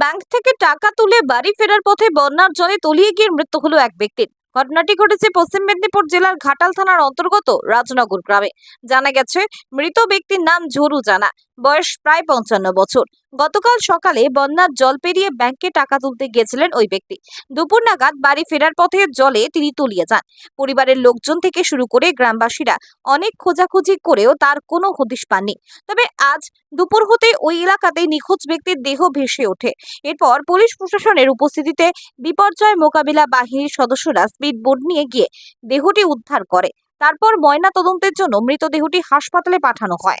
Bank থেকে টাকা তুলে বাড়ি ফেরার পথে বন্যার জলে তলিয়ে গিয়ে মৃত্যু হলো এক ব্যক্তির। ঘটনাটি ঘটেছে পশ্চিম মেদিনীপুর জেলার ঘাটাল থানার অন্তর্গত রাজনগর গ্রামে। জানা গেছে, মৃত ব্যক্তির নাম ঝরু জানা। বয়স প্রায় পঞ্চান্ন বছর। গতকাল সকালে বন্যার জল পেরিয়ে ব্যাংকে টাকা তুলতে গিয়েছিলেন ওই ব্যক্তি। দুপুর নাগাদ বাড়ি ফেরার পথে জলে তিনি তলিয়ে যান। পরিবারের লোকজন থেকে শুরু করে গ্রামবাসীরা অনেক খোঁজাখুঁজি করেও তার কোনো হদিশ পাননি। তবে আজ দুপুর হতে ওই এলাকাতে নিখোঁজ ব্যক্তির দেহ ভেসে ওঠে। এরপর পুলিশ প্রশাসনের উপস্থিতিতে বিপর্যয় মোকাবিলা বাহিনীর সদস্যরা স্পিড বোর্ড নিয়ে গিয়ে দেহটি উদ্ধার করে। তারপর ময়না তদন্তের জন্য মৃতদেহটি হাসপাতালে পাঠানো হয়।